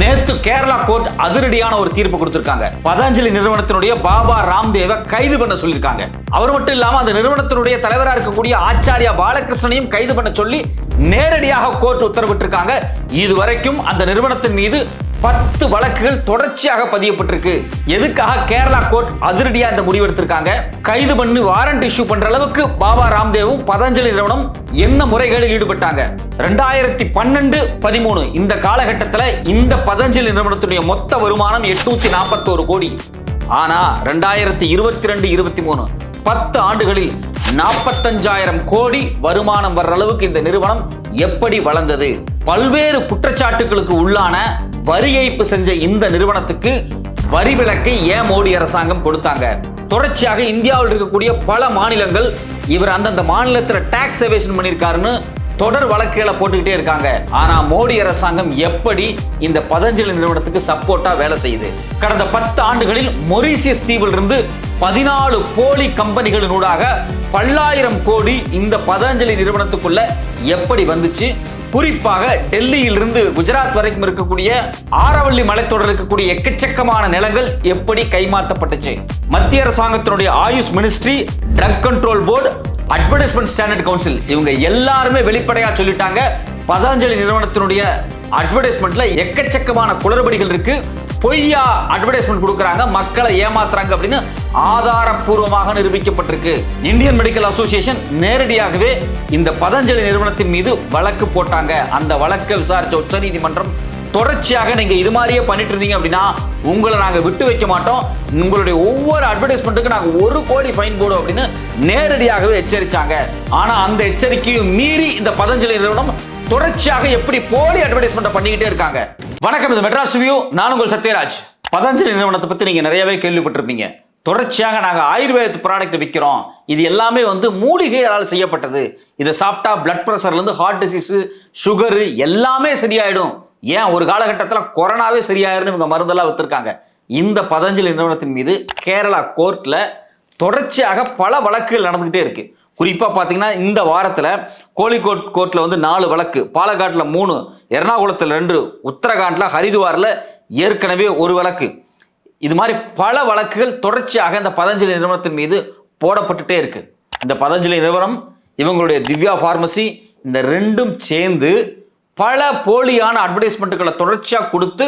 நேத்து கேரளா கோர்ட் அதிரடியான ஒரு தீர்ப்பு கொடுத்திருக்காங்க. பதஞ்சலி நிறுவனத்தினுடைய பாபா ராம்தேவை கைது பண்ண சொல்லியிருக்காங்க. அவர் மட்டும் இல்லாம அந்த நிறுவனத்தினுடைய தலைவரா இருக்கக்கூடிய ஆச்சாரியா பாலகிருஷ்ணனையும் கைது பண்ண சொல்லி நேரடியாக கோர்ட் உத்தரவிட்டிருக்காங்க. இதுவரைக்கும் அந்த நிறுவனத்தின் மீது பத்து வழக்குகள் தொடர்ச்சியாக பதியப்பட்டிருக்கு. எதுக்காக கேரளா கோர்ட் அதிரடியா இந்த முடிவெடுத்திருக்காங்க கைது பண்ணி வாரண்ட் இஷ்யூ பண்ற அளவுக்கு பாபா ராம்தேவும் பதஞ்சலி நிறுவனம் என்ன முறைகளில் ஈடுபட்டாங்க? ரெண்டாயிரத்தி பன்னெண்டு பதிமூணு இந்த காலகட்டத்தில் இந்த பதஞ்சலி நிறுவனத்துடைய மொத்த வருமானம் எட்நூத்தி நாற்பத்தோரு கோடி. ஆனா ரெண்டாயிரத்தி இருபத்தி ரெண்டு இருபத்தி மூணு பத்து ஆண்டுகளில் நாற்பத்தஞ்சாயிரம் கோடி வருமானம் வர்ற அளவுக்கு இந்த நிறுவனம் எப்படி வளர்ந்தது? பல்வேறு குற்றச்சாட்டுகளுக்கு உள்ளான வரி ஏய்ப்பு செஞ்ச இந்த நிறுவனத்துக்கு வரி விலக்கை ஏன் மோடி அரசாங்கம் கொடுத்தாங்க? தொடர்ச்சியாக இந்தியாவில் இருக்கக்கூடிய பல மாநிலங்கள் இவர் அந்தந்த மாநிலத்தில் டாக்ஸ் எவேஷன் பண்ணியிருக்காருன்னு தொடர் வழக்குகளை போட்டுக்கிட்டே இருக்காங்க. ஆனா மோடி அரசாங்கம் எப்படி இந்த பதஞ்சலி நிறுவனத்துக்கு சப்போர்ட்டா வேலை செய்யுது? கடந்த பத்து ஆண்டுகளில் மொரீசியஸ் தீவில் இருந்து பதினாலு போலி கம்பெனிகளினூடாக பல்லாயிரம் கோடி இந்த பதஞ்சலி நிறுவனத்துக்குள்ள எப்படி வந்துச்சு? குறிப்பாக டெல்லியிலிருந்து குஜராத் வரைக்கும் இருக்கக்கூடிய ஆரவள்ளி மலைத்தொடர் இருக்கக்கூடிய எக்கச்சக்கமான நிலங்கள் எப்படி கைமாற்றப்பட்டுச்சு மத்திய அரசாங்கத்தினுடைய Ayush ministry drug control board advertisement standard council இவங்க எல்லாருமே வெளிப்படையா சொல்லிட்டாங்க. பதஞ்சலி நிறுவனத்தினுடைய அட்வர்டைஸ்மெண்ட்ல எக்கச்சக்கமான குளறுபடிகள் இருக்கு. பொய்யா அட்வர்டைஸ்மெண்ட் கொடுக்குறாங்க. மக்களை ஏமாத்துறாங்க அப்படின்னு ஆதாரப்பூர்வமாக நிரூபிக்கப்பட்டிருக்கு. இந்தியன் மெடிக்கல் அசோசியேஷன் நேரடியாகவே இந்த பதஞ்சலி நிறுவனத்தின் மீது வழக்கு போட்டாங்க. அந்த வழக்கை விசாரிச்ச உச்சநீதிமன்றம் தொடர்ச்சியாக நீங்க இது மாதிரியே பண்ணிட்டு இருந்தீங்க அப்படின்னா உங்களை நாங்க விட்டு வைக்க மாட்டோம். உங்களுடைய ஒவ்வொரு அட்வர்டைஸ்மெண்ட்டுக்கு நாங்க ஒரு கோடி ஃபைன் போடும் அப்படின்னு நேரடியாகவே எச்சரிச்சாங்க. ஆனா அந்த எச்சரிக்கையும் மீறி இந்த பதஞ்சலி நிறுவனம் தொடர்ச்சியாக எப்படி போலி அட்வர்டைஸ்மெண்ட் பண்ணிக்கிட்டே இருக்காங்க. வணக்கம் இது மெட்ராஸ் வியூ நான் உங்கள் சத்யராஜ். பதஞ்சலி நிறுவனத்தை பத்தி நீங்க நிறையவே கேள்விப்பட்டிருப்பீங்க. தொடர்ச்சியாக நாங்க ஆயுர்வேத ப்ராடக்ட் விற்கிறோம் இது எல்லாமே வந்து மூலிகைகளால் செய்யப்பட்டது. இதை சாப்பிட்டா பிளட் ப்ரெஷர்ல இருந்து ஹார்ட் டிசீஸ் சுகர் எல்லாமே சரியாயிடும். ஏன்? ஒரு காலகட்டத்தில் கொரோனாவே சரியாயிருன்னு இவங்க மருந்தெல்லாம் வித்துருக்காங்க. இந்த பதஞ்சலி நிறுவனத்தின் மீது கேரளா கோர்ட்ல தொடர்ச்சியாக பல வழக்குகள் நடந்துகிட்டே இருக்கு. குறிப்பாக பார்த்தீங்கன்னா இந்த வாரத்தில் கோழிக்கோட் கோர்ட்டில் வந்து நாலு வழக்கு. பாலக்காட்டில் மூணு எர்ணாகுளத்தில் ரெண்டு உத்தரகாண்டில் ஹரிதுவாரில் ஏற்கனவே ஒரு வழக்கு. இது மாதிரி பல வழக்குகள் தொடர்ச்சியாக இந்த பதஞ்சலி நிறுவனத்தின் மீது போடப்பட்டுட்டே இருக்கு. இந்த பதஞ்சலி நிறுவனம் இவங்களுடைய திவ்யா ஃபார்மசி இந்த ரெண்டும் சேர்ந்து பல போலியான அட்வர்டைஸ்மெண்ட்டுகளை தொடர்ச்சியாக கொடுத்து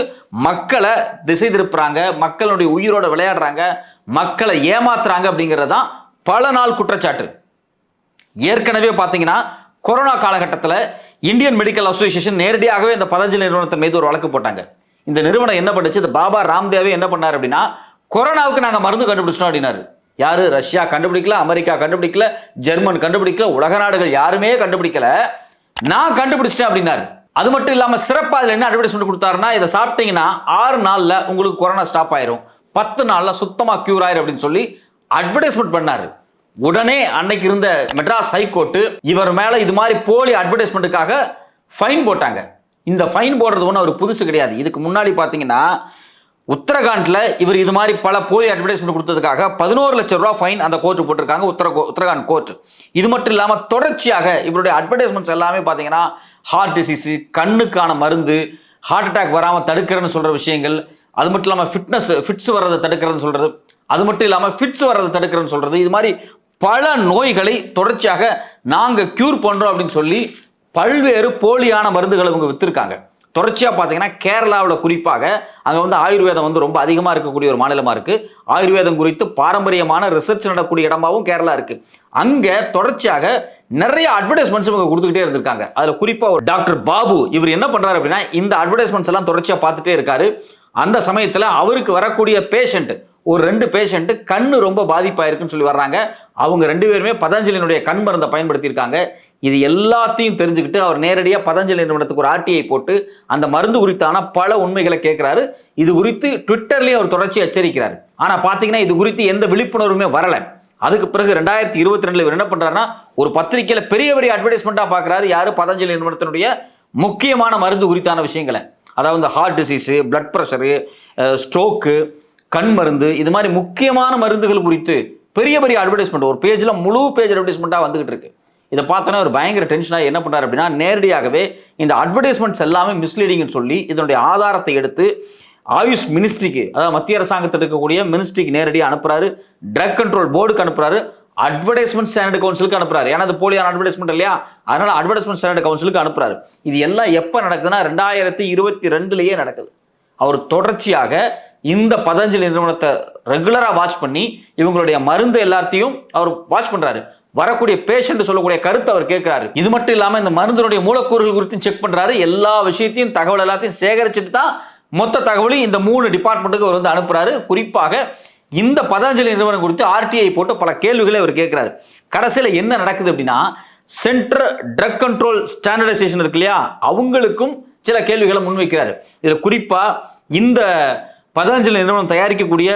மக்களை திசை திருப்புறாங்க மக்களுடைய உயிரோட விளையாடுறாங்க மக்களை ஏமாத்துறாங்க அப்படிங்கிறது தான் பல நாள் குற்றச்சாட்டு. ஏற்கனவே பார்த்தீங்கன்னா கொரோனா காலகட்டத்தில் இந்தியன் மெடிக்கல் அசோசியேஷன் நேரடியாகவே இந்த பதஞ்சலி நிறுவனத்தை மீது ஒரு வழக்கு போட்டாங்க. இந்த நிறுவனம் என்ன பண்ணுச்சு? இந்த பாபா ராம்தேவே என்ன பண்ணார் அப்படின்னா கொரோனாவுக்கு நாங்கள் மருந்து கண்டுபிடிச்சிட்டோம் அப்படின்னாரு. யாரு? ரஷ்யா கண்டுபிடிக்கல அமெரிக்கா கண்டுபிடிக்கல ஜெர்மன் கண்டுபிடிக்கல உலக நாடுகள் யாருமே கண்டுபிடிக்கல. நான் கண்டுபிடிச்சிட்டேன் அப்படின்னாரு. அது மட்டும் இல்லாமல் சிறப்பாக அதில் என்ன அட்வர்டைஸ்மெண்ட் கொடுத்தாருன்னா இதை சாப்பிட்டீங்கன்னா ஆறு நாளில் உங்களுக்கு கொரோனா ஸ்டாப் ஆயிரும். பத்து நாளில் சுத்தமாக கியூர் ஆயிரும் அப்படின்னு சொல்லி அட்வர்டைஸ்மெண்ட் பண்ணாரு. உடனே அன்னைக்கு இருந்த மெட்ராஸ் ஹைகோர்ட்டு இவர் மேலே இது மாதிரி போலி அட்வர்டைஸ்மெண்ட்டுக்காக ஃபைன் போட்டாங்க. இந்த ஃபைன் போடுறது ஒன்றும் அவர் புதுசு கிடையாது. இதுக்கு முன்னாடி பார்த்தீங்கன்னா உத்தரகாண்டில் இவர் இது மாதிரி பல போலி அட்வர்டைஸ்மெண்ட் கொடுத்ததுக்காக பதினோரு லட்சம் ரூபா ஃபைன் அந்த கோர்ட்டு போட்டிருக்காங்க உத்தர உத்தரகாண்ட் கோர்ட் இது மட்டும் இல்லாமல் தொடர்ச்சியாக இவருடைய அட்வர்டைஸ்மெண்ட்ஸ் எல்லாமே பார்த்தீங்கன்னா ஹார்ட் டிசீஸு கண்ணுக்கான மருந்து ஹார்ட் அட்டாக் வராமல் தடுக்கிறேன்னு சொல்கிற விஷயங்கள் அது மட்டும் இல்லாமல் ஃபிட்னஸ் ஃபிட்ஸ் வர்றதை தடுக்கிறதுன்னு சொல்கிறது அது மட்டும் இல்லாமல் ஃபிட்ஸ் வர்றதை தடுக்கிறேன்னு சொல்கிறது இது மாதிரி பல நோய்களை தொடர்ச்சியாக நாங்கள் க்யூர் பண்ணுறோம் அப்படின்னு சொல்லி பல்வேறு போலியான மருந்துகளை இவங்க விற்றுருக்காங்க தொடர்ச்சியாக பார்த்தீங்கன்னா கேரளாவில் குறிப்பாக அங்கே வந்து ஆயுர்வேதம் வந்து ரொம்ப அதிகமாக இருக்கக்கூடிய ஒரு மாநிலமாக இருக்குது ஆயுர்வேதம் குறித்து பாரம்பரியமான ரிசர்ச் நடக்கூடிய இடமாவும் கேரளா இருக்குது அங்கே தொடர்ச்சியாக நிறைய அட்வர்டைஸ்மெண்ட்ஸ் இவங்க கொடுத்துக்கிட்டே இருந்திருக்காங்க. அதில் குறிப்பாக ஒரு டாக்டர் பாபு இவர் என்ன பண்ணுறாரு அப்படின்னா இந்த அட்வர்டைஸ்மெண்ட்ஸ் எல்லாம் தொடர்ச்சியாக பார்த்துட்டே இருக்காரு. அந்த சமயத்தில் அவருக்கு வரக்கூடிய பேஷண்ட் ஒரு ரெண்டு பேஷண்ட்டு கண்ணு ரொம்ப பாதிப்பாயிருக்குன்னு சொல்லி வர்றாங்க. அவங்க ரெண்டு பேருமே பதஞ்சலினுடைய கண் மருந்தை பயன்படுத்தியிருக்காங்க. இது எல்லாத்தையும் தெரிஞ்சுக்கிட்டு அவர் நேரடியாக பதஞ்சலி நிறுவனத்துக்கு ஒரு ஆர்டிஐ போட்டு அந்த மருந்து குறித்தான பல உண்மைகளை கேட்குறாரு. இது குறித்து ட்விட்டர்லேயும் அவர் தொடர்ச்சி எச்சரிக்கிறார். ஆனால் பார்த்தீங்கன்னா இது குறித்து எந்த விழிப்புணர்வுமே வரலை. அதுக்கு பிறகு ரெண்டாயிரத்தி இருபத்தி ரெண்டில் இவர் என்ன பண்ணுறாருன்னா ஒரு பத்திரிகையில் பெரிய பெரிய அட்வர்டைஸ்மெண்ட்டாக பார்க்கறாரு யாரு? பதஞ்சலி நிறுவனத்தினுடைய முக்கியமான மருந்து குறித்தான விஷயங்களை. அதாவது இந்த heart disease blood pressure stroke கண் மருந்து இது மாதிரி முக்கியமான மருந்துகள் குறித்து பெரிய பெரிய அட்வர்டைஸ்மெண்ட் ஒரு பேஜில் முழு பேஜ் அட்வர்டைஸ்மெண்ட்டாக வந்துகிட்டு இருக்கு. இதை பார்த்தோன்னா ஒரு பயங்கர டென்ஷனாக என்ன பண்ணுறாரு அப்படின்னா நேரடியாகவே இந்த அட்வர்டைஸ்மெண்ட்ஸ் எல்லாமே மிஸ்லீடிங்னு சொல்லி இதனுடைய ஆதாரத்தை எடுத்து ஆயுஷ் மினிஸ்ட்ரிக்கு அதாவது மத்திய அரசாங்கத்தில் இருக்கக்கூடிய மினிஸ்ட்ரிக்கு நேரடியாக அனுப்புறாரு. ட்ரக் கண்ட்ரோல் போர்டுக்கு அனுப்புறாரு. அட்வர்டைஸ்மெண்ட் ஸ்டாண்டர்ட் கவுன்சிலுக்கு அனுப்புறாரு. ஏன்னா அது போலியான அட்வர்டைஸ்மெண்ட் இல்லையா? அதனால அட்வர்டைஸ்மெண்ட் ஸ்டாண்டர்ட் கவுன்சிலுக்கு அனுப்புறாரு. இது எல்லாம் எப்போ நடக்குதுன்னா ரெண்டாயிரத்தி இருபத்தி ரெண்டுலேயே நடக்குது. அவர் தொடர்ச்சியாக இந்த பதஞ்சலி நிறுவனத்தை ரெகுலராக வாட்ச் பண்ணி இவங்களுடைய மருந்து எல்லாத்தையும் அவர் வாட்ச் பண்ணுறாரு வரக்கூடிய பேஷண்ட் சொல்லக்கூடிய கருத்தை அவர் கேட்கிறாரு. இது மட்டும் இல்லாமல் இந்த மருந்தினுடைய மூலக்கூறுகள் குறித்து செக் பண்ணுறாரு எல்லா விஷயத்தையும் தகவல் எல்லாத்தையும் சேகரிச்சுட்டு தான் மொத்த தகவலையும் இந்த மூணு டிபார்ட்மெண்ட்டுக்கு அவர் வந்து அனுப்புறாரு. குறிப்பாக இந்த பதஞ்சலி நிறுவனம் குறித்து ஆர்டிஐ போட்டு பல கேள்விகளை அவர் கேட்கிறாரு. கடைசியில் என்ன நடக்குது அப்படின்னா சென்ட்ரல் ட்ரக் கண்ட்ரோல் ஸ்டாண்டர்டைசேஷன் இருக்கு இல்லையா? அவங்களுக்கும் சில கேள்விகளை முன்வைக்கிறாரு. இதில் குறிப்பாக இந்த பதஞ்சலி நிறுவனம் தயாரிக்கக்கூடிய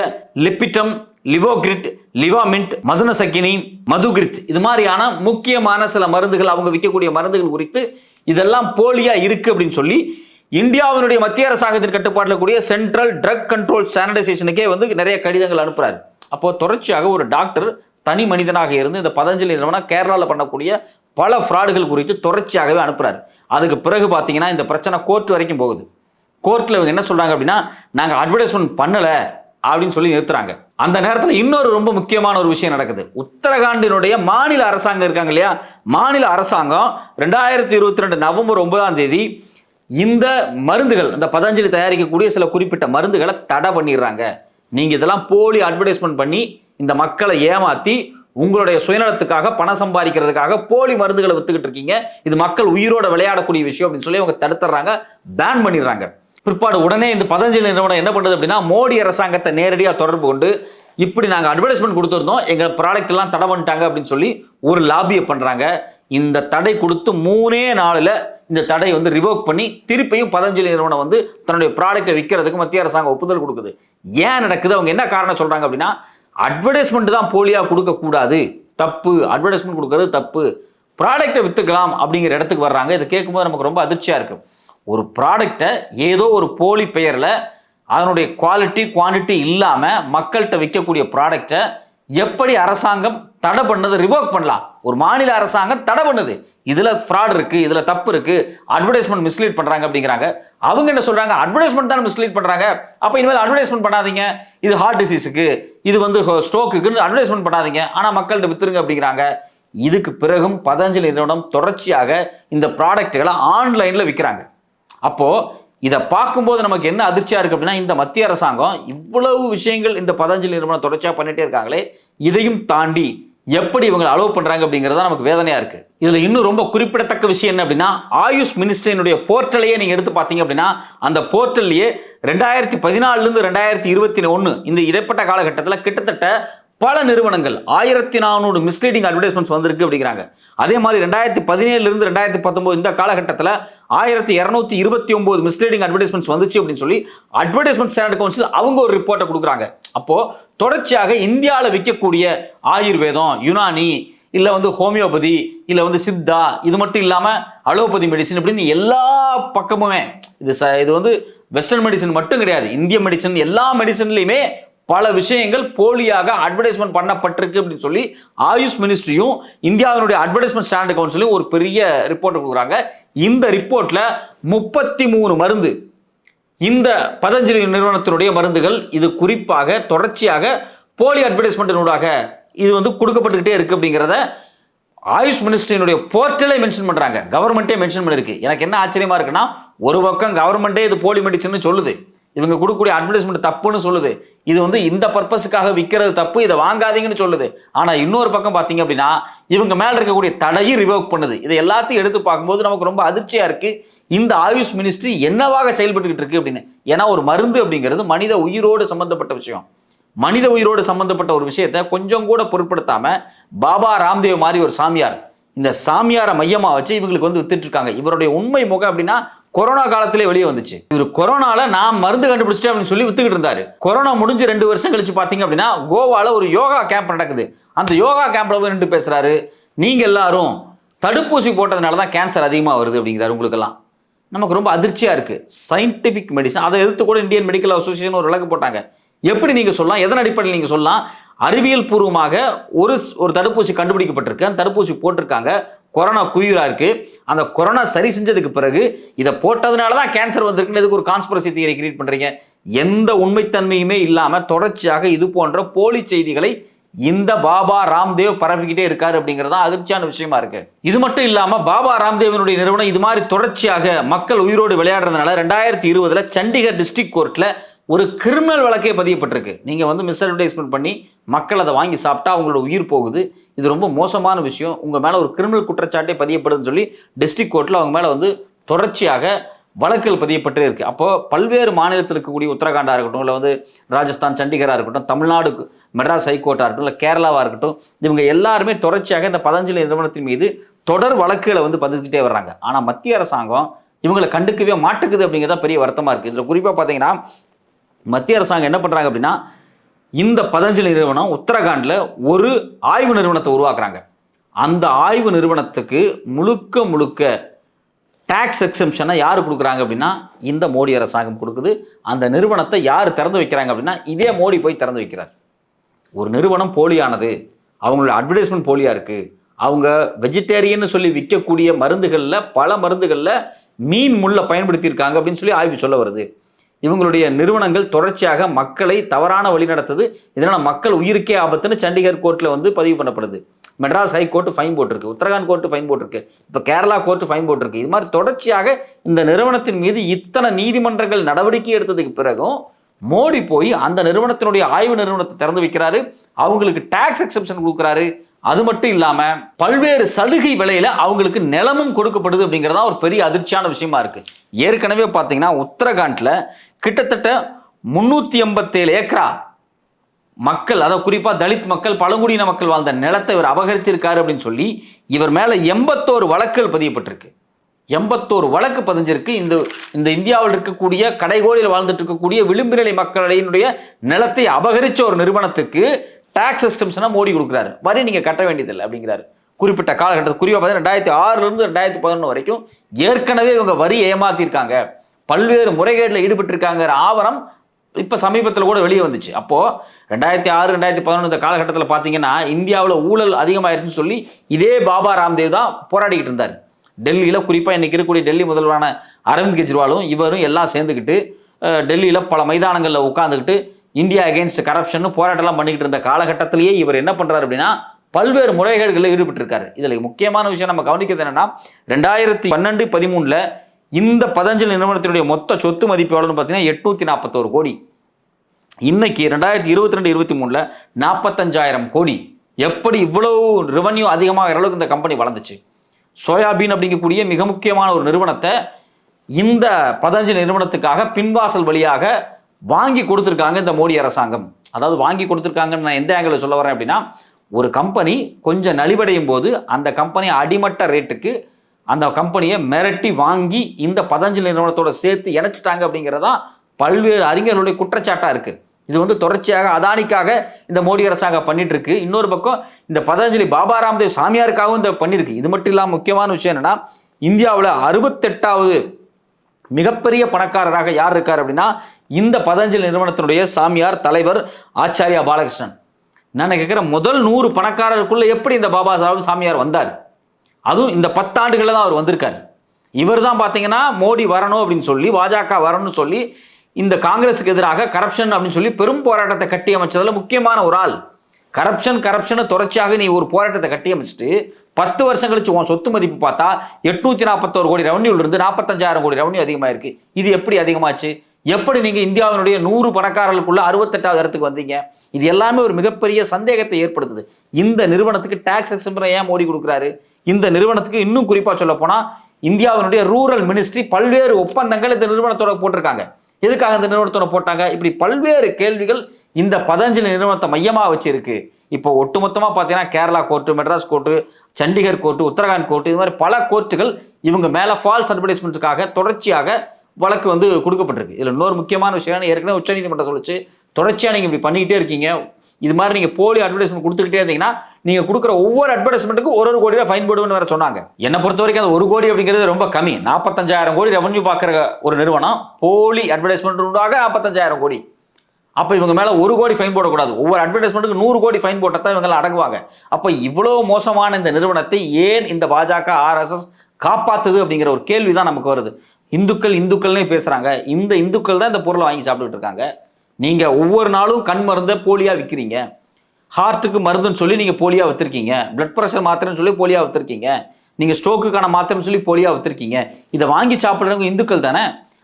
லிப்பிட்டம் லிவோகிரிட் லிவாமின்ட் மதுன சக்கினி மதுகிரிட். இது மாதிரியான முக்கியமான சில மருந்துகள் அவங்க விற்கக்கூடிய மருந்துகள் குறித்து இதெல்லாம் போலியா இருக்கு அப்படின்னு சொல்லி இந்தியாவினுடைய மத்திய அரசாங்கத்தின் கட்டுப்பாட்டில் கூடிய சென்ட்ரல் ட்ரக் கண்ட்ரோல் சானிடைசேஷனுக்கே வந்து நிறைய கடிதங்கள் அனுப்புறாரு. அப்போ தொடர்ச்சியாக ஒரு டாக்டர் தனி மனிதனாக இருந்து இந்த பதஞ்சலி நிறுவனம் கேரளாவில் பண்ணக்கூடிய பல ஃப்ராடுகள் குறித்து தொடர்ச்சியாகவே அனுப்புறாரு. அதுக்கு பிறகு பார்த்தீங்கன்னா இந்த பிரச்சனை கோர்ட் வரைக்கும் போகுது. கோர்ட்டில் இவங்க என்ன சொல்கிறாங்க அப்படின்னா நாங்கள் அட்வர்டைஸ்மெண்ட் பண்ணலை அப்படின்னு சொல்லி நிறுத்துறாங்க. அந்த நேரத்தில் இன்னொரு ரொம்ப முக்கியமான ஒரு விஷயம் நடக்குது. உத்தரகாண்டினுடைய மாநில அரசாங்கம் இருக்காங்க இல்லையா? மாநில அரசாங்கம் ரெண்டாயிரத்தி இருபத்தி ரெண்டு நவம்பர் ஒன்பதாம் தேதி இந்த மருந்துகள் இந்த பதஞ்சலி தயாரிக்கக்கூடிய சில குறிப்பிட்ட மருந்துகளை தடை பண்ணிடுறாங்க. நீங்கள் இதெல்லாம் போலி அட்வர்டைஸ்மெண்ட் பண்ணி இந்த மக்களை ஏமாற்றி உங்களுடைய சுயநலத்துக்காக பணம் சம்பாதிக்கிறதுக்காக போலி மருந்துகளை வித்துக்கிட்டு இருக்கீங்க. இது மக்கள் உயிரோட விளையாடக்கூடிய விஷயம் அப்படின்னு சொல்லி அவங்க தடுத்துறாங்க பேன் பண்ணிடுறாங்க. பிற்பாடு உடனே இந்த பதஞ்சலி நிறுவனம் என்ன பண்ணுது அப்படின்னா மோடி அரசாங்கத்தை நேரடியாக தொடர்பு கொண்டு இப்படி நாங்கள் அட்வர்டைஸ்மெண்ட் கொடுத்துருந்தோம் எங்கள் ப்ராடக்ட் எல்லாம் தடை பண்ணிட்டாங்க அப்படின்னு சொல்லி ஒரு லாபியை பண்ணுறாங்க இந்த தடை கொடுத்து மூணே நாளில் இந்த தடையை வந்து ரிவோக் பண்ணி திருப்பியும் பதஞ்சலி நிறுவனம் வந்து தன்னுடைய ப்ராடக்ட்டை விற்கிறதுக்கு மத்திய அரசாங்கம் ஒப்புதல் கொடுக்குது. ஏன் நடக்குது? அவங்க என்ன காரணம் சொல்கிறாங்க அப்படின்னா அட்வர்டைஸ்மெண்ட் தான் போலியாக கொடுக்கக்கூடாது. தப்பு. அட்வர்டைஸ்மெண்ட் கொடுக்கறது தப்பு. ப்ராடக்ட்டை விற்றுக்கலாம் அப்படிங்கிற இடத்துக்கு வர்றாங்க. இதை கேட்கும்போது நமக்கு ரொம்ப அதிர்ச்சியாக இருக்கும் ஒரு ப்ராடக்டை ஏதோ ஒரு போலி பெயரில் அதனுடைய குவாலிட்டி குவான்டிட்டி இல்லாமல் மக்கள்கிட்ட விற்கக்கூடிய ப்ராடக்டை எப்படி அரசாங்கம் தடை பண்ணது ரிவோக் பண்ணலாம். ஒரு மாநில அரசாங்கம் தடை பண்ணுது. இதில் ஃப்ராட் இருக்குது இதில் தப்பு இருக்குது அட்வர்டைஸ்மெண்ட் மிஸ்லீட் பண்ணுறாங்க அப்படிங்கிறாங்க. அவங்க என்ன சொல்கிறாங்க அட்வர்டைஸ்மெண்ட் தானே மிஸ்லீட் பண்ணுறாங்க அப்போ இனிமேல் அட்வர்டைஸ்மெண்ட் பண்ணாதீங்க. இது ஹார்ட் டிசீஸுக்கு இது வந்து ஸ்ட்ரோக்குக்குன்னு அட்வர்டைஸ்மெண்ட் பண்ணாதீங்க. ஆனால் மக்கள்கிட்ட வித்துருங்க அப்படிங்கிறாங்க. இதுக்கு பிறகும் பதஞ்சலி நிறுவனம் தொடர்ச்சியாக இந்த ப்ராடக்ட்டுகளை ஆன்லைனில் விற்கிறாங்க அப்போ இதை பார்க்கும்போது நமக்கு என்ன அதிர்ச்சியா இருக்கு அப்படின்னா இந்த மத்திய அரசாங்கம் இவ்வளவு விஷயங்கள் இந்த பதஞ்சலி நிறுவனம் தொடர்ச்சியா பண்ணிட்டே இருக்காங்களே இதையும் தாண்டி எப்படி இவங்க அலோவ் பண்றாங்க அப்படிங்கிறதா நமக்கு வேதனையா இருக்கு. இதுல இன்னும் ரொம்ப குறிப்பிடத்தக்க விஷயம் என்ன அப்படின்னா ஆயுஷ் மினிஸ்ட்ரியினுடைய போர்ட்டலையே நீங்க எடுத்து பார்த்தீங்க அப்படின்னா அந்த போர்ட்டல்லையே ரெண்டாயிரத்தி பதினாலுல இருந்து ரெண்டாயிரத்தி இருபத்தி ஒன்று இந்த இடைப்பட்ட காலகட்டத்தில் கிட்டத்தட்ட பல நிறுவனங்கள் ஆயிரத்தி நானூறு மிஸ்லீடிங் அட்வர்டைஸ்மெண்ட்ஸ் வந்திருக்கு அப்படிங்கிறாங்க. அதே மாதிரி ரெண்டாயிரத்தி பதினேழுல இருந்து ரெண்டாயிரத்தி பத்தொன்பது இந்த காலகட்டத்தில் ஆயிரத்தி இரநூத்தி இருபத்தி ஒன்பது மிஸ்லீடிங் அட்வர்டைஸ்மெண்ட்ஸ் வந்துச்சு அப்படின்னு சொல்லி அட்வர்டைஸ்மெண்ட் ஸ்டாண்டர்ட் கவுன்சில் அவங்க ஒரு ரிப்போர்ட்டை கொடுக்குறாங்க. அப்போ தொடர்ச்சியாக இந்தியாவில் விற்கக்கூடிய ஆயுர்வேதம் யுனானி இல்லை வந்து ஹோமியோபதி இல்லை வந்து சித்தா இது மட்டும் இல்லாமல் அலோபதி மெடிசன் இப்படின்னு எல்லா பக்கமுமே. இது ச இது வந்து வெஸ்டர்ன் மெடிசன் மட்டும் கிடையாது. இந்திய மெடிசன் எல்லா மெடிசன்லையுமே பல விஷயங்கள் போலியாக அட்வர்டைஸ்மெண்ட் பண்ணப்பட்டிருக்கு அப்படின்னு சொல்லி ஆயுஷ் மினிஸ்ட்ரியும் இந்தியாவினுடைய அட்வர்டைஸ்மெண்ட் ஸ்டாண்டர்ட் கவுன்சிலும் ஒரு பெரிய ரிப்போர்ட் கொடுக்குறாங்க. இந்த ரிப்போர்ட்ல முப்பத்தி மூணு மருந்து இந்த பதஞ்சலி நிறுவனத்தினுடைய மருந்துகள் இது குறிப்பாக தொடர்ச்சியாக போலி அட்வர்டைஸ்மெண்ட்டினூடாக இது வந்து கொடுக்கப்பட்டுக்கிட்டே இருக்கு அப்படிங்கிறத ஆயுஷ் மினிஸ்ட்ரியினுடைய போர்ட்டலே மென்ஷன் பண்றாங்க. கவர்மெண்ட்டே மென்ஷன் பண்ணிருக்கு. எனக்கு என்ன ஆச்சரியமா இருக்குன்னா ஒரு பக்கம் கவர்மெண்ட்டே இது போலி மெடிசன் சொல்லுது. இவங்க கொடுக்கக்கூடிய அட்வர்டைஸ்மெண்ட் தப்புன்னு சொல்லுது. இது வந்து இந்த பர்பஸுக்காக விற்கிறது தப்பு இதை வாங்காதீங்கன்னு சொல்லுது. ஆனால் இன்னொரு பக்கம் பார்த்தீங்க அப்படின்னா இவங்க மேலே இருக்கக்கூடிய தடையும் ரிவோக் பண்ணுது. இதை எல்லாத்தையும் எடுத்து பார்க்கும்போது நமக்கு ரொம்ப அதிர்ச்சியாக இருக்குது இந்த ஆயுஷ் மினிஸ்ட்ரி என்னவாக செயல்பட்டுக்கிட்டு இருக்கு அப்படின்னு. ஏன்னா ஒரு மருந்து அப்படிங்கிறது மனித உயிரோடு சம்மந்தப்பட்ட விஷயம். மனித உயிரோடு சம்மந்தப்பட்ட ஒரு விஷயத்தை கொஞ்சம் கூட பொருட்படுத்தாமல் பாபா ராம்தேவ் மாதிரி ஒரு சாமியார். இந்த சாமியாரை மையமாக வச்சு இவங்களுக்கு வந்து வித்துட்டு இருக்காங்க. இவருடைய உண்மை முகம் அப்படின்னா கொரோனா காலத்திலே வெளியே வந்துச்சு. இவர் கொரோனால நான் மருந்து கண்டுபிடிச்சிட்டேன் அப்படின்னு சொல்லி வித்துக்கிட்டு இருந்தாரு. கொரோனா முடிஞ்சு ரெண்டு வருஷம் கழிச்சு பாத்தீங்க அப்படின்னா கோவால ஒரு யோகா கேம்ப் நடக்குது. அந்த யோகா கேம்ப்ல போய் நின்று பேசுறாரு. நீங்க எல்லாரும் தடுப்பூசி போட்டதுனால தான் கேன்சர் அதிகமாக வருது அப்படிங்கிறாரு உங்களுக்கெல்லாம். நமக்கு ரொம்ப அதிர்ச்சியாக இருக்குது சயின்டிஃபிக் மெடிசன் அதை எதிர்த்து கூட இந்தியன் மெடிக்கல் அசோசியேஷன் ஒரு விளக்கு போட்டாங்க. எப்படி நீங்கள் சொல்லலாம்? எதன் அடிப்படையில் நீங்கள் சொல்லலாம்? அறிவியல் பூர்வமாக ஒரு ஸ்- ஒரு தடுப்பூசி கண்டுபிடிக்கப்பட்டிருக்கு. அந்த தடுப்பூசி போட்டிருக்காங்க. கொரோனா குயிராக இருக்குது அந்த கொரோனா சரி செஞ்சதுக்கு பிறகு இதை போட்டதுனால தான் கேன்சர் வந்திருக்குன்னு எதுக்கு ஒரு கான்ஸ்பிரசி தியரி கிரியேட் பண்ணுறீங்க எந்த உண்மைத்தன்மையுமே இல்லாமல் தொடர்ச்சியாக இது போன்ற போலி செய்திகளை இந்த பாபா ராம்தேவ் பரப்பிக்கிட்டே இருக்காரு அப்படிங்கிறது தான் அதிர்ச்சியான விஷயமா இருக்கு. இது மட்டும் இல்லாம பாபா ராம்தேவனுடைய நிறுவனம் இது மாதிரி தொடர்ச்சியாக மக்கள் உயிரோடு விளையாடுறதுனால ரெண்டாயிரத்தி இருபதுல சண்டிகர் டிஸ்ட்ரிக்ட் கோர்ட்ல ஒரு கிரிமினல் வழக்கே பதியப்பட்டிருக்கு. நீங்கள் வந்து மிஸ் அட்வர்டைஸ்மெண்ட் பண்ணி மக்கள் அதை வாங்கி சாப்பிட்டா அவங்களோட உயிர் போகுது. இது ரொம்ப மோசமான விஷயம். உங்கள் மேலே ஒரு கிரிமினல் குற்றச்சாட்டே பதியப்படுதுன்னு சொல்லி டிஸ்ட்ரிக்ட் கோர்ட்டில் அவங்க மேலே வந்து தொடர்ச்சியாக வழக்குகள் பதியப்பட்டே இருக்குது அப்போது பல்வேறு மாநிலத்தில் இருக்கக்கூடிய உத்தரகாண்டாக இருக்கட்டும் இல்லை வந்து ராஜஸ்தான் சண்டிகராக இருக்கட்டும் தமிழ்நாடு மெட்ராஸ் ஹைகோர்ட்டாக இருக்கட்டும் இல்லை கேரளாவாக இருக்கட்டும் இவங்க எல்லாருமே தொடர்ச்சியாக இந்த பதஞ்சலி நிறுவனத்தின் மீது தொடர் வழக்குகளை வந்து பதிஞ்சுக்கிட்டே வர்றாங்க. ஆனால் மத்திய அரசாங்கம் இவங்களை கண்டுக்கவே மாட்டுக்குது அப்படிங்கிறத பெரிய வருத்தமாக இருக்குது இதில் குறிப்பாக பார்த்தீங்கன்னா மத்திய அரசாங்கம் என்ன பண்ணுறாங்க அப்படின்னா இந்த பதஞ்சலி நிறுவனம் உத்தரகாண்டில் ஒரு ஆய்வு நிறுவனத்தை உருவாக்குறாங்க. அந்த ஆய்வு நிறுவனத்துக்கு முழுக்க முழுக்க டேக்ஸ் எக்ஸம்ஷனை யார் கொடுக்குறாங்க அப்படின்னா இந்த மோடி அரசாங்கம் கொடுக்குது. அந்த நிறுவனத்தை யார் திறந்து வைக்கிறாங்க அப்படின்னா இதே மோடி போய் திறந்து வைக்கிறார். ஒரு நிறுவனம் போலியானது அவங்களோட அட்வர்டைஸ்மெண்ட் போலியாக இருக்குது அவங்க வெஜிடேரியன் சொல்லி விற்கக்கூடிய மருந்துகளில் பல மருந்துகளில் மீன் முள்ளை பயன்படுத்தியிருக்காங்க அப்படின்னு சொல்லி ஆய்வு சொல்ல வருது. இவங்களுடைய நிறுவனங்கள் தொடர்ச்சியாக மக்களை தவறான வழி நடத்துது. இதனால் மக்கள் உயிருக்கே ஆபத்துன்னு சண்டிகர் கோர்ட்டில் வந்து பதிவு பண்ணப்படுது. மெட்ராஸ் ஹை கோர்ட்டு ஃபைன் போட்டிருக்கு. உத்தரகாண்ட் கோர்ட்டு ஃபைன் போட்டிருக்கு. இப்போ கேரளா கோர்ட்டு ஃபைன் போட்டிருக்கு. இது மாதிரி தொடர்ச்சியாக இந்த நிறுவனத்தின் மீது இத்தனை நீதிமன்றங்கள் நடவடிக்கை எடுத்ததுக்கு பிறகும் மோடி போய் அந்த நிறுவனத்தினுடைய ஆய்வு நிறுவனத்தை திறந்து வைக்கிறாரு. அவங்களுக்கு டாக்ஸ் எக்ஸப்ஷன் கொடுக்குறாரு. அது மட்டும் இல்லாம பல்வேறு சலுகை விலையில அவங்களுக்கு நிலமும் கொடுக்கப்படுது அப்படிங்கிறதா ஒரு பெரிய அதிர்ச்சியான விஷயமா இருக்கு. ஏற்கனவே பார்த்தீங்கன்னா உத்தரகாண்ட்ல கிட்டத்தட்ட முன்னூத்தி எண்பத்தேழு ஏக்கரா மக்கள் அதாவது குறிப்பா தலித் மக்கள் பழங்குடியின மக்கள் வாழ்ந்த நிலத்தை இவர் அபகரிச்சிருக்காரு அப்படின்னு சொல்லி இவர் மேல எண்பத்தோரு வழக்குகள் பதியப்பட்டிருக்கு. எண்பத்தோரு வழக்கு பதிஞ்சிருக்கு. இந்த இந்த இந்தியாவில் இருக்கக்கூடிய கடைகோடியில் வாழ்ந்துட்டு இருக்கக்கூடிய விளிம்பு நிலை மக்களினுடைய நிலத்தை அபகரிச்ச ஒரு நிறுவனத்துக்கு டாக்ஸ் சிஸ்டம்ஸ்னா மோடி கொடுக்குறாரு. வரி நீங்க கட்ட வேண்டியதில்லை அப்படிங்கிறாரு. குறிப்பிட்ட காலகட்டத்தில் குறிப்பாக பார்த்தீங்கன்னா ரெண்டாயிரத்தி ஆறுல இருந்து ரெண்டாயிரத்தி பதினொன்று வரைக்கும் ஏற்கனவே இவங்க வரி ஏமாத்திருக்காங்க. பல்வேறு முறைகேட்டில் ஈடுபட்டிருக்காங்கிற ஆவணம் இப்போ சமீபத்தில் கூட வெளியே வந்துச்சு. அப்போ ரெண்டாயிரத்தி ஆறு ரெண்டாயிரத்தி பதினொன்று இந்த காலகட்டத்தில் பார்த்தீங்கன்னா இந்தியாவில் ஊழல் அதிகமாயிருச்சுன்னு சொல்லி இதே பாபா ராம்தேவ் தான் போராடிக்கிட்டு இருந்தார். டெல்லியில் குறிப்பாக இன்றைக்கி இருக்கக்கூடிய டெல்லி முதல்வரான அரவிந்த் கெஜ்ரிவாலும் இவரும் எல்லாம் சேர்ந்துக்கிட்டு டெல்லியில் பல மைதானங்களில் உட்காந்துக்கிட்டு இந்தியா அகேன்ஸ்ட் கரப்ஷன் போராட்டம்லாம் பண்ணிக்கிட்டு இருந்த காலகட்டத்திலேயே இவர் என்ன பண்ணுறாரு அப்படின்னா பல்வேறு முறைகேடுகளில் ஈடுபட்டிருக்காரு. இதில் முக்கியமான விஷயம் நம்ம கவனிக்கிறது என்னென்னா ரெண்டாயிரத்தி பன்னெண்டு பதிமூணில் இந்த பதஞ்சலி நிறுவனத்தினுடைய மொத்த சொத்து மதிப்பு எவ்வளோன்னு பார்த்தீங்கன்னா எட்நூத்தி நாற்பத்தோரு கோடி. இன்னைக்கு ரெண்டாயிரத்தி இருபத்தி ரெண்டு இருபத்தி மூணுல நாற்பத்தஞ்சாயிரம் கோடி. எப்படி இவ்வளவு ரெவன்யூ அதிகமாக அளவுக்கு இந்த கம்பெனி வளர்ந்துச்சு? சோயாபீன் அப்படிங்கக்கூடிய மிக முக்கியமான ஒரு நிறுவனத்தை இந்த பதஞ்சலி நிறுவனத்துக்காக பின்வாசல் வழியாக வாங்கி கொடுத்துருக்காங்க இந்த மோடி அரசாங்கம். அதாவது வாங்கி கொடுத்துருக்காங்கன்னு நான் எந்த ஆங்கிள் சொல்ல வரேன் அப்படின்னா ஒரு கம்பெனி கொஞ்சம் நலிவடையும் போது அந்த கம்பெனி அடிமட்ட ரேட்டுக்கு அந்த கம்பெனியை மிரட்டி வாங்கி இந்த பதஞ்சலி நிறுவனத்தோட சேர்த்து இணைச்சிட்டாங்க அப்படிங்கிறதா பல்வேறு அறிஞர்களுடைய குற்றச்சாட்டாக இருக்குது இது வந்து தொடர்ச்சியாக அதானிக்காக இந்த மோடி அரசாங்கம் பண்ணிட்டு இருக்கு இன்னொரு பக்கம் இந்த பதஞ்சலி பாபா ராம்தேவ் சாமியாருக்காகவும் இந்த பண்ணியிருக்கு இது மட்டும் இல்லாமல் முக்கியமான விஷயம் என்னன்னா இந்தியாவில் அறுபத்தெட்டாவது மிகப்பெரிய பணக்காரராக யார் இருக்கார் அப்படின்னா இந்த பதஞ்சலி நிறுவனத்தினுடைய சாமியார் தலைவர் ஆச்சாரியா பாலகிருஷ்ணன். நான் கேட்குற முதல் நூறு பணக்காரருக்குள்ள எப்படி இந்த பாபா சாஹிப் சாமியார் வந்தார்? அதுவும் இந்த பத்தாண்டுகளில் தான் அவர் வந்திருக்காரு. இவர் தான் பார்த்தீங்கன்னா மோடி வரணும் அப்படின்னு சொல்லி பாஜக வரணும்னு சொல்லி இந்த காங்கிரஸுக்கு எதிராக கரப்ஷன் அப்படின்னு சொல்லி பெரும் போராட்டத்தை கட்டி அமைச்சதில் முக்கியமான ஒரு ஆள். கரப்ஷன் கரப்ஷனை தொடர்ச்சியாக நீ ஒரு போராட்டத்தை கட்டி அமைச்சிட்டு பத்து வருஷம் கழிச்சு உன் சொத்து மதிப்பு பார்த்தா எட்நூத்தி நாற்பத்தோரு கோடி ரெவன்யூல இருந்து நாற்பத்தஞ்சாயிரம் கோடி ரெவன்யூ அதிகமாயிருக்கு. இது எப்படி அதிகமாச்சு? எப்படி நீங்க இந்தியாவினுடைய நூறு பணக்காரர்களுக்குள்ள அறுபத்தெட்டாவது இடத்துக்கு வந்தீங்க? இது எல்லாமே ஒரு மிகப்பெரிய சந்தேகத்தை ஏற்படுத்துது. இந்த நிறுவனத்துக்கு டாக்ஸ் எக்ஸம்பரை ஏன் மோடி கொடுக்குறாரு? இந்த நிறுவனத்துக்கு இன்னும் குறிப்பா சொல்ல போனா இந்தியாவினுடைய ரூரல் மினிஸ்ட்ரி பல்வேறு ஒப்பந்தங்கள் இந்த நிறுவனத்தோட போட்டிருக்காங்க. எதுக்காக இந்த நிறுவனத்தோட போட்டாங்க? இப்படி பல்வேறு கேள்விகள் இந்த பதஞ்சலி நிறுவனத்தை மையமாக வச்சிருக்கு. இப்போ ஒட்டுமொத்தமாக பார்த்தீங்கன்னா Kerala court Madras court Chandigarh court Uttarakhand court இது மாதிரி பல கோர்ட்டுகள் இவங்க மேலே ஃபால்ஸ் அட்வர்டைஸ்மெண்ட்ஸுக்காக தொடர்ச்சியாக வழக்கு வந்து கொடுக்கப்பட்டிருக்கு. இதில் இன்னொரு முக்கியமான விஷயம் ஏற்கனவே உச்சநீதிமன்றம் சொல்லிச்சு தொடர்ச்சியாக நீங்கள் இப்படி பண்ணிக்கிட்டே இருக்கீங்க. இது மாதிரி நீங்கள் போலி அட்வர்டைஸ்மெண்ட் கொடுத்துக்கிட்டே இருந்தீங்கன்னா நீங்கள் கொடுக்குற ஒவ்வொரு அட்வர்டைஸ்மெண்ட்டுக்கும் ஒரு ஒரு கோடி ரூபாய் ஃபைன் போடுவேன்னு வேறு சொன்னாங்க. என்னை பொறுத்த வரைக்கும் அந்த ஒரு கோடி அப்படிங்கிறது ரொம்ப கம்மி. நாற்பத்தஞ்சாயிரம் கோடி ரெவன்யூ பார்க்குற ஒரு நிறுவனம் போலி அட்வர்டைஸ்மெண்ட் உண்டாக நாற்பத்தஞ்சாயிரம் கோடி. அப்போ இவங்க மேலே ஒரு கோடி ஃபைன் போடக்கூடாது. ஒவ்வொரு அட்வர்டைஸ்மெண்ட்டுக்கு நூறு கோடி ஃபைன் போட்டால் தான் இவங்க அடங்குவாங்க. அப்போ இவ்வளோ மோசமான இந்த நிறுவனத்தை ஏன் இந்த பாஜக ஆர்எஸ்எஸ் காப்பாத்துது அப்படிங்கிற ஒரு கேள்வி தான் நமக்கு வருது. இந்துக்கள் இந்துக்கள்னே பேசுகிறாங்க இந்த இந்துக்கள் தான் இந்த பொருளை வாங்கி சாப்பிட்டுட்டு இருக்காங்க. நீங்கள் ஒவ்வொரு நாளும் கண் மருந்தை போலியாக விற்கிறீங்க ஹார்ட்டுக்கு மருந்துன்னு சொல்லி நீங்கள் போலியாக விற்றுருக்கீங்க பிளட் ப்ரெஷர் மாத்திரைன்னு சொல்லி போலியாக விற்றுருக்கீங்க நீங்கள் ஸ்ட்ரோக்குக்கான மாத்திரைன்னு சொல்லி போலியாக விற்றுருக்கீங்க இதை வாங்கி சாப்பிட்றவங்க இந்துக்கள் தானே?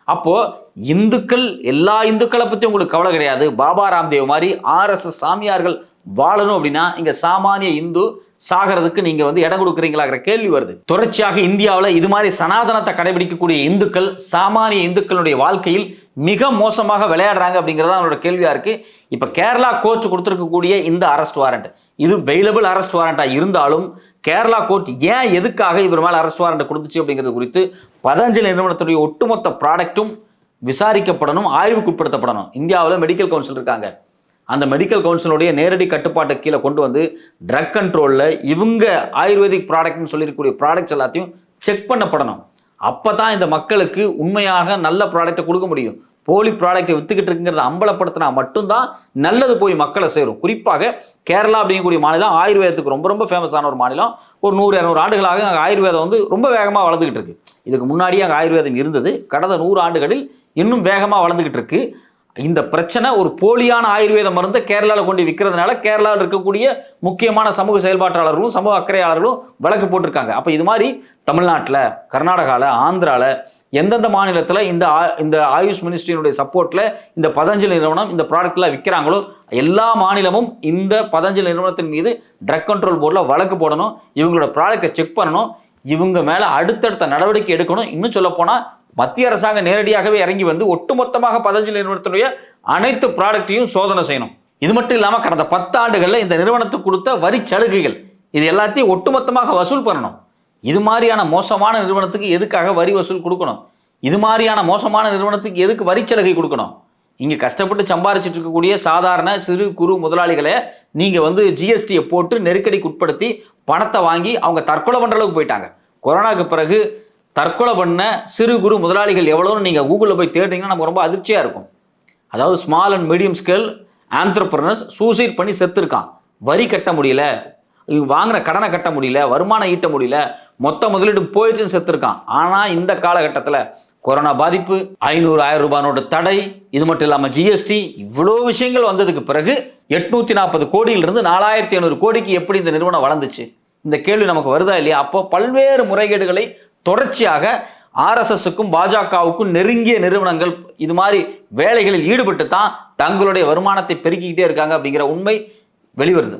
அப்போது இந்துக்கள் எல்லா இந்துக்களை பற்றி உங்களுக்கு கவலை கிடையாது. பாபா ராம்தேவ் மாதிரி ஆர்எஸ்எஸ் சாமியார்கள் வாழணும் அப்படின்னா இங்கே சாமானிய இந்து சாகிறதுக்கு நீங்க வந்து இடம் கொடுக்குறீங்களாங்கிற கேள்வி வருது. தொடர்ச்சியாக இந்தியாவில் இது மாதிரி சனாதனத்தை கடைபிடிக்கக்கூடிய இந்துக்கள் சாமானிய இந்துக்களுடைய வாழ்க்கையில் மிக மோசமாக விளையாடுறாங்க அப்படிங்கிறது அவனோட கேள்வியா இருக்கு. இப்ப கேரளா கோர்ட் கொடுத்துருக்கக்கூடிய இந்த அரெஸ்ட் வாரண்ட் இது வெயிலபிள் அரெஸ்ட் வாரண்டா இருந்தாலும் கேரளா கோர்ட் ஏன் எதுக்காக இவர் மேல அரெஸ்ட் வாரண்ட் கொடுத்துச்சு அப்படிங்கிறது குறித்து பதஞ்சலி நிறுவனத்துடைய ஒட்டுமொத்த ப்ராடக்ட்டும் விசாரிக்கப்படணும் ஆய்வுக்குட்படுத்தப்படணும். இந்தியாவில் மெடிக்கல் கவுன்சில் இருக்காங்க. அந்த மெடிக்கல் கவுன்சிலுடைய நேரடி கட்டுப்பாட்டு கீழே கொண்டு வந்து ட்ரக் கண்ட்ரோலில் இவங்க ஆயுர்வேதிக் ப்ராடக்ட்னு சொல்லியிருக்கக்கூடிய ப்ராடக்ட்ஸ் எல்லாத்தையும் செக் பண்ணப்படணும். அப்போ தான் இந்த மக்களுக்கு உண்மையாக நல்ல ப்ராடக்ட்டை கொடுக்க முடியும். போலி ப்ராடக்ட்டை வித்துக்கிட்டு இருக்குங்கிறத அம்பலப்படுத்தினா மட்டும்தான் நல்லது போய் மக்களை சேரும். குறிப்பாக கேரளா அப்படிங்கக்கூடிய மாநிலம் ஆயுர்வேதத்துக்கு ரொம்ப ரொம்ப ஃபேமஸான ஒரு மாநிலம். ஒரு நூறு இரநூறு ஆண்டுகளாக அங்கே ஆயுர்வேதம் வந்து ரொம்ப வேகமாக வளர்ந்துக்கிட்டு இருக்கு. இதுக்கு முன்னாடியே அங்கே ஆயுர்வேதம் இருந்தது. கடந்த நூறு ஆண்டுகளில் இன்னும் வேகமாக வளர்ந்துக்கிட்டு இருக்கு. இந்த பிரச்சனை ஒரு போலியான ஆயுர்வேத மருந்து கேரளாவில் கொண்டு விற்கிறதுனால கேரளாவில் இருக்கக்கூடிய முக்கியமான சமூக செயல்பாட்டாளர்களும் சமூக அக்கறையாளர்களும் வழக்கு போட்டிருக்காங்க. அப்போ இது மாதிரி தமிழ்நாட்டில் கர்நாடகாவில் ஆந்திராவில் எந்தெந்த மாநிலத்தில் இந்த ஆ- இந்த ஆயுஷ் மினிஸ்ட்ரியினுடைய சப்போர்ட்டில் இந்த பதஞ்சலி நிறுவனம் இந்த ப்ராடக்ட்லாம் விற்கிறாங்களோ எல்லா மாநிலமும் இந்த பதஞ்சலி நிறுவனத்தின் மீது ட்ரக் கண்ட்ரோல் போர்டில் வழக்கு போடணும் இவங்களோட ப்ராடக்ட்டை செக் பண்ணணும் இவங்க மேலே அடுத்தடுத்த நடவடிக்கை எடுக்கணும். இன்னும் சொல்லப்போனால் மத்திய அரசாங்கம் நேரடியாகவே இறங்கி வந்து ஒட்டுமொத்தமாக பதஞ்சலி நிறுவனத்தினுடைய அனைத்து ப்ராடக்ட்டையும் சோதனை செய்யணும். இது மட்டும் இல்லாமல் கடந்த பத்தாண்டுகளில் இந்த நிறுவனத்துக்கு கொடுத்த வரி சலுகைகள் இது எல்லாத்தையும் ஒட்டுமொத்தமாக வசூல் பண்ணணும். இது மாதிரியான மோசமான நிறுவனத்துக்கு எதுக்காக வரி வசூல் கொடுக்கணும்? இது மாதிரியான மோசமான நிறுவனத்துக்கு எதுக்கு வரி சலுகை கொடுக்கணும்? இங்கே கஷ்டப்பட்டு சம்பாரிச்சிட்டு இருக்கக்கூடிய சாதாரண சிறு குறு முதலாளிகளை நீங்கள் வந்து ஜிஎஸ்டியை போட்டு நெருக்கடிக்கு உட்படுத்தி பணத்தை வாங்கி அவங்க தற்கொலை பண்ணுற அளவுக்கு போயிட்டாங்க. கொரோனாவுக்கு பிறகு தற்கொலை பண்ண சிறு குறு முதலாளிகள் எவ்வளோன்னு நீங்கள் கூகுளில் போய் தேடுறீங்கன்னா நமக்கு ரொம்ப அதிர்ச்சியாக இருக்கும். அதாவது small and medium scale entrepreneurs suicide பண்ணி செத்துருக்கான். வரி கட்ட முடியல. வாங்கின கடனை கட்ட முடியல. வருமானம் ஈட்ட முடியல. மொத்த முதலீடு போயிடுச்சுன்னு செத்துருக்கான். ஆனால் இந்த காலகட்டத்தில் கொரோனா பாதிப்பு ஐநூறு ஆயிரம் ரூபாய் நோட்டு தடை இது மட்டும் இல்லாமல் ஜிஎஸ்டி இவ்வளோ விஷயங்கள் வந்ததுக்கு பிறகு எட்நூற்றி நாற்பது கோடியிலிருந்து நாலாயிரத்தி ஐநூறு கோடிக்கு எப்படி இந்த நிறுவனம் வளர்ந்துச்சு? இந்த கேள்வி நமக்கு வருதா இல்லையா? அப்போ பல்வேறு முறைகேடுகளை தொடர்ச்சியாக ஆர்எஸ்எஸ்க்கும் பாஜகவுக்கும் நெருங்கிய நிறுவனங்கள் இது மாதிரி வேலைகளில் ஈடுபட்டு தான் தங்களுடைய வருமானத்தை பெருக்கிக்கிட்டே இருக்காங்க அப்படிங்கிற உண்மை வெளிவருது.